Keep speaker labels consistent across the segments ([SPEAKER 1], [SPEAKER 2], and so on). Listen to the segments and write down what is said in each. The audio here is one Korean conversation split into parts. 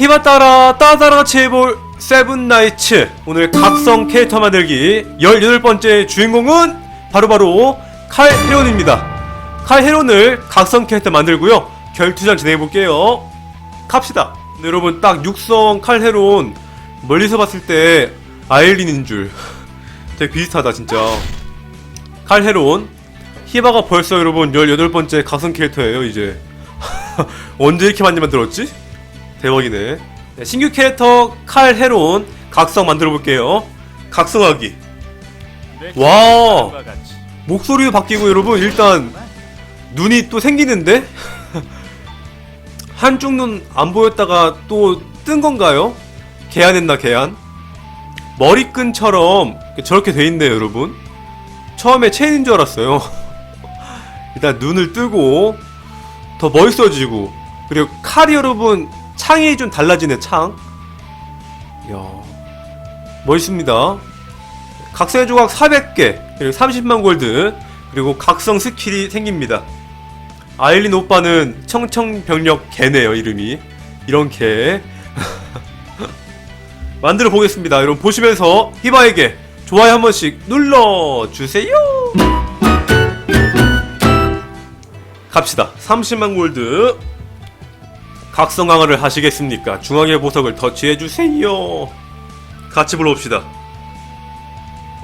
[SPEAKER 1] 히바 따라 따다라같이 해볼 세븐나이츠. 오늘 각성 캐릭터 만들기 18번째 주인공은 바로바로 칼 헤론입니다. 칼 헤론을 각성 캐릭터 만들고요. 결투장 진행해볼게요. 갑시다. 네, 여러분 딱 육성 칼 헤론 멀리서 봤을 때 아일린인 줄. 되게 비슷하다 진짜. 칼 헤론. 히바가 벌써 여러분 18번째 각성 캐릭터예요 이제. 언제 이렇게 많이 만들었지? 대박이네. 네, 신규 캐릭터 칼 헤론 각성 만들어 볼게요. 각성하기. 와 목소리도 바뀌고 여러분 일단 눈이 또 생기는데 한쪽 눈 안 보였다가 또 뜬 건가요? 개안했나 개안? 머리끈처럼 저렇게 돼 있네요 여러분. 처음에 체인인 줄 알았어요. 일단 눈을 뜨고 더 멋있어지고 그리고 칼이 여러분 창이 좀 달라지네 창. 이야 멋있습니다. 각성의 조각 400개 그리고 30만 골드 그리고 각성 스킬이 생깁니다. 아일린 오빠는 청청병력 개네요 이름이 이런 개 만들어 보겠습니다. 여러분 보시면서 히바에게 좋아요 한 번씩 눌러 주세요. 갑시다. 30만 골드. 각성 강화를 하시겠습니까? 중앙의 보석을 터치해 주세요. 같이 불러봅시다.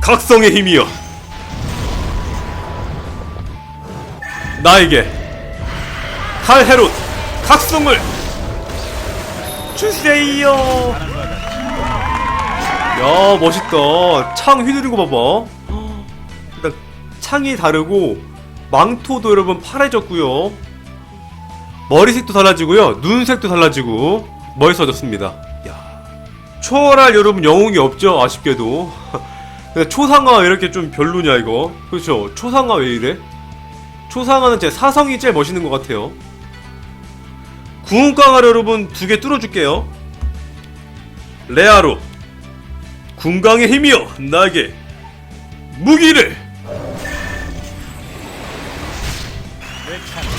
[SPEAKER 1] 각성의 힘이여. 나에게 칼 헤롯 각성을 주세요. 야 멋있다. 창 휘두르는 거 봐봐. 일단 창이 다르고 망토도 여러분 파래졌고요. 머리색도 달라지고요. 눈색도 달라지고 멋있어졌습니다. 야. 초월할 여러분 영웅이 없죠. 아쉽게도. 근데 초상화 왜 이렇게 좀 별로냐 이거. 그렇죠. 초상화 왜 이래? 초상화는 제 사성이 제일 멋있는 것 같아요. 구운강화를 여러분 두 개 뚫어줄게요. 레아로 군강의 힘이여 나에게 무기를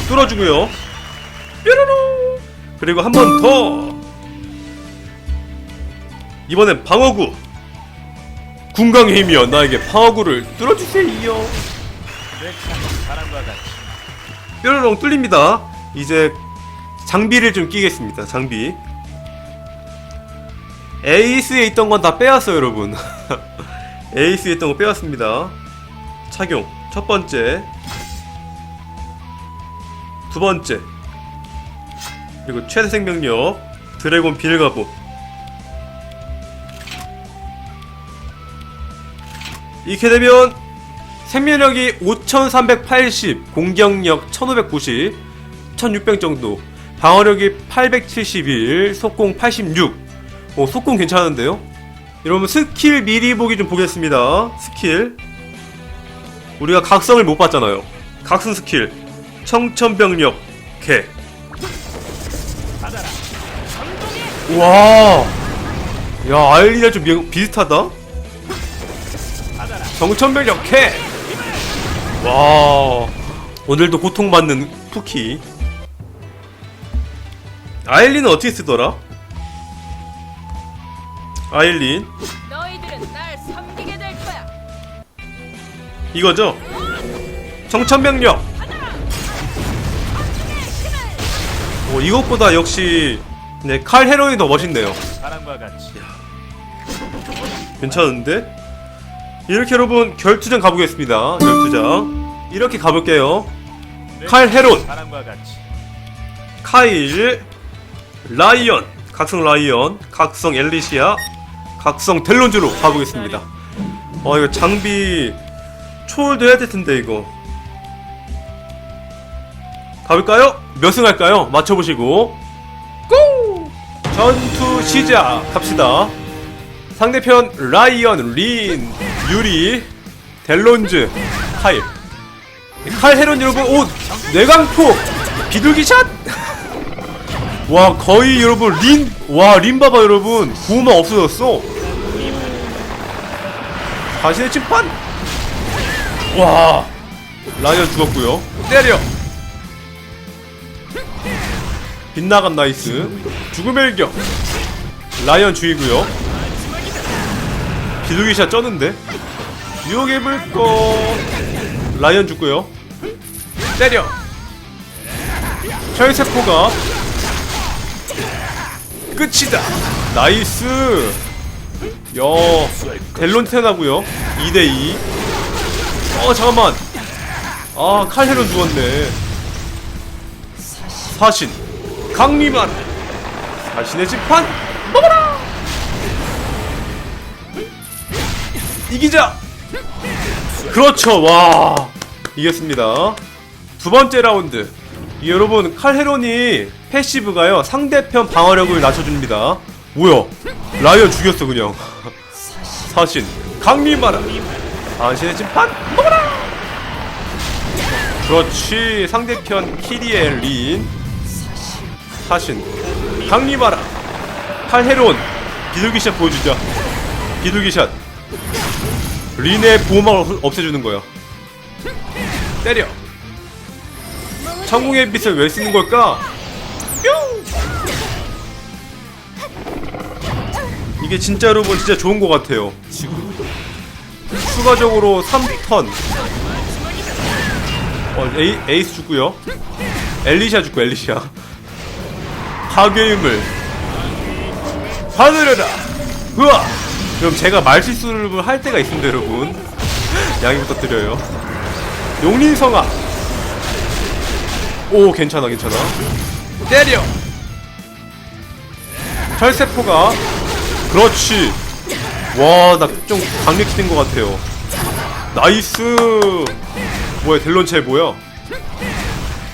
[SPEAKER 1] 뚫어주고요. 뾰로로 그리고 한 번 더. 이번엔 방어구. 군강의 힘이여 나에게 방어구를 뚫어주세요. 뾰로롱 뚫립니다. 이제 장비를 좀 끼겠습니다. 장비. 에이스에 있던 건 다 빼왔어요, 여러분. 에이스에 있던 거 빼왔습니다. 착용. 첫 번째. 두 번째. 그리고 최대 생명력. 드래곤 빌가보. 이렇게 되면 생명력이 5380, 공격력 1590, 1600 정도, 방어력이 871, 속공 86. 어, 속공 괜찮은데요? 여러분 스킬 미리 보기 좀 보겠습니다. 스킬. 우리가 각성을 못 봤잖아요. 각성 스킬. 청천벽력 개. 와. 야, 아일리랑 좀 미- 비슷하다. 정천벽력 개. 와. 오늘도 고통받는 푸키. 아일리는 어떻게 쓰더라? 아일린. 이거죠? 정천병력 오 이것보다 역시 네, 칼 헤로이 더 멋있네요.
[SPEAKER 2] 사랑과 같이.
[SPEAKER 1] 괜찮은데? 이렇게 여러분 결투장 가보겠습니다. 결투장 이렇게 가볼게요. 칼 헤론
[SPEAKER 2] 사랑과 같이.
[SPEAKER 1] 카일 라이언. 각성 라이언 각성 엘리시아 각성 델론즈로 가보겠습니다. 어 이거 장비 초월도 해야 될 텐데 이거. 가볼까요? 몇 승 할까요? 맞춰보시고 고! 전투 시작. 합시다. 상대편 라이언, 린, 유리, 델론즈, 카일. 칼 헤론 여러분 오 내강포 비둘기 샷? 와 거의 여러분 린 와 린 봐봐 여러분. 구호만 없어졌어. 자신의 침판? 와 라이언 죽었고요. 때려! 빗나간 나이스 죽음의 일격. 라이언 주의고요. 비둘기샷 쩌는데? 유혹의 불꽃 라이언 죽고요. 때려. 철세포가 끝이다. 나이스. 야 델론 태나고요. 2대2 어 잠깐만. 아 칼헤론 죽었네. 사신. 강림한 자신의 집판 먹어라! 이기자! 그렇죠. 와 이겼습니다. 두 번째 라운드. 이 여러분 칼헤론이 패시브가요 상대편 방어력을 낮춰줍니다. 뭐야? 라이언 죽였어 그냥. 사신. 강림하라. 당신의 심판 먹어라! 그렇지. 상대편 키리엘 린. 사신 강림하라. 칼헤론 비둘기 샷 보여주자 비둘기 샷. 린의 보호막을 없- 없애주는 거야 때려. 천궁의 빛을 왜 쓰는 걸까? 뿅! 이게 진짜 여러분 진짜 좋은 것 같아요. 추가적으로 3턴. 어, 에이, 에이스 죽고요. 엘리샤 죽고 엘리샤 파괴의 힘을 받으려라. 으아 그럼 제가 말실수를 할 때가 있습니다 여러분. 양해 부탁드려요. 용린성아. 오 괜찮아 괜찮아. 때려! 철세포가. 그렇지. 와 나 좀 강력히 된것 같아요. 나이스! 뭐야 델론체 뭐야?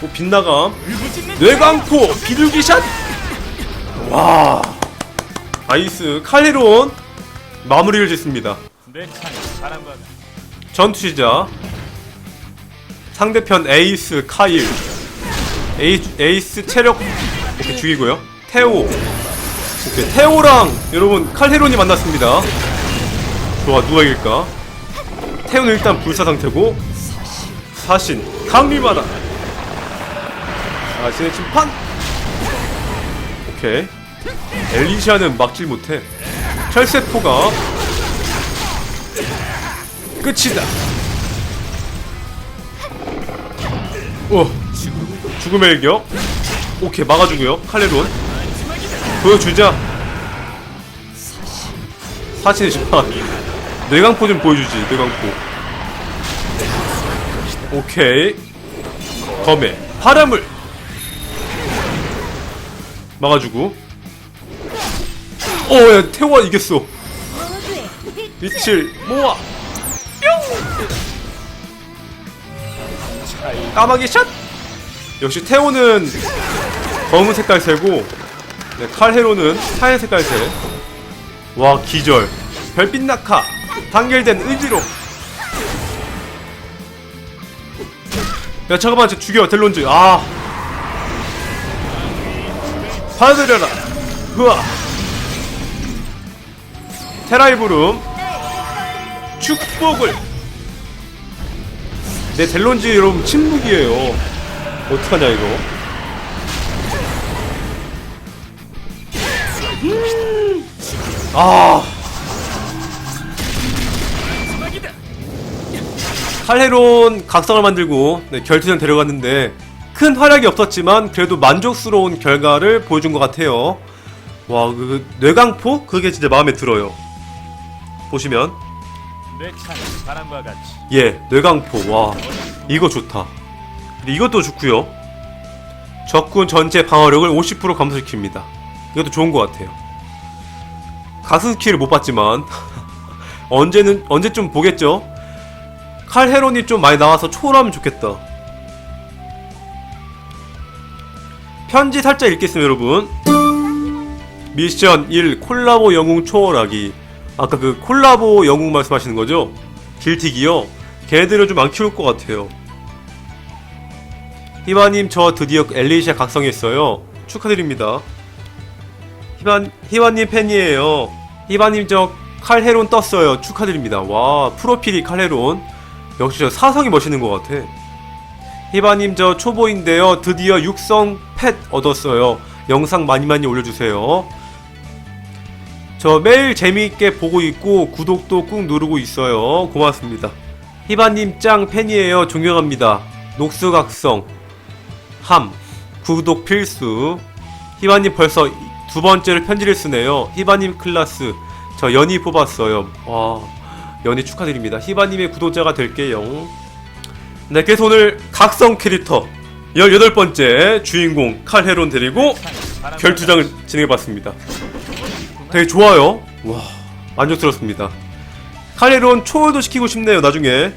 [SPEAKER 1] 오 빗나감? 뇌광포 비둘기샷 와. 나이스 칼리론 마무리를 짓습니다.
[SPEAKER 2] 내 바람과
[SPEAKER 1] 전투 시작 상대편 에이스 카일 에이스, 에이스 체력 오케이 죽이고요. 테오. 오케이 테오랑 여러분 칼헤론이 만났습니다. 좋아 누가 이길까? 테오는 일단 불사 상태고 사신 강림하다. 자신의 심판? 오케이 엘리시아는 막질 못해. 철세포가 끝이다. 오 죽음의 일격? 오케이 막아주고요. 칼레론. 보여주자. 사신의 심판 뇌강포 좀 보여주지 뇌강포. 오케이. 검에 바람을 막아주고 어 야 태호가 이겼어. 빛을 모아 까마귀 샷! 역시 태호는 검은 색깔 새고 네, 칼헤로는 하얀 색깔 새. 와 기절. 별빛 낙하. 단결된 의지로. 야 잠깐만 저 죽여 델론즈. 아. 받아들여라. 흐아 테라이브룸 축복을. 내 델론즈 여러분 침묵이에요. 어떡하냐 이거? 아. 칼헤론 각성을 만들고 네, 결투전 데려갔는데 큰 활약이 없었지만 그래도 만족스러운 결과를 보여준 것 같아요. 와그 뇌강포? 그게 진짜 마음에 들어요 보시면
[SPEAKER 2] 내 창이 바람과 같이
[SPEAKER 1] 예, 뇌강포. 와, 이거 좋다. 근데 이것도 좋고요. 적군 전체 방어력을 50% 감소시킵니다. 이것도 좋은 것 같아요. 가슴 스킬을 못 봤지만 언제는 언제쯤 보겠죠. 칼 헤론이 좀 많이 나와서 초월하면 좋겠다. 편지 살짝 읽겠습니다, 여러분. 미션 1 콜라보 영웅 초월하기. 아까 그 콜라보 영웅 말씀하시는 거죠? 길티기요? 걔네들을 좀 안 키울 것 같아요. 희바님, 저 드디어 엘리시아 각성했어요. 축하드립니다. 희바, 희바님 팬이에요. 희바님, 저 칼헤론 떴어요. 축하드립니다. 와, 프로필이 칼헤론. 역시 저 사성이 멋있는 것 같아. 희바님, 저 초보인데요. 드디어 육성 펫 얻었어요. 영상 많이 많이 올려주세요. 저 매일 재미있게 보고 있고 구독도 꾹 누르고 있어요. 고맙습니다. 희바님 짱 팬이에요. 존경합니다. 녹수각성 함 구독 필수 희바님 벌써 두 번째로 편지를 쓰네요. 희바님 클라스 저 연희 뽑았어요. 와 연희 축하드립니다. 희바님의 구독자가 될게요. 네, 그래서 오늘 각성 캐릭터 18번째 주인공 칼헤론 데리고 결투장을 진행해봤습니다. 되게 좋아요. 와, 만족스럽습니다. 칼레론 초월도 시키고 싶네요, 나중에.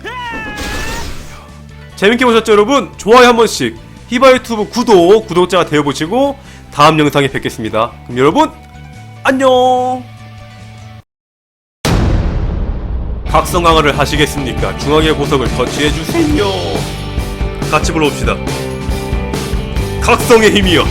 [SPEAKER 1] 재밌게 보셨죠, 여러분? 좋아요 한 번씩. 히바 유튜브 구독, 구독자가 되어보시고, 다음 영상에 뵙겠습니다. 그럼 여러분, 안녕! 각성 강화를 하시겠습니까? 중앙의 보석을 터치해주세요. 같이 불러봅시다. 각성의 힘이여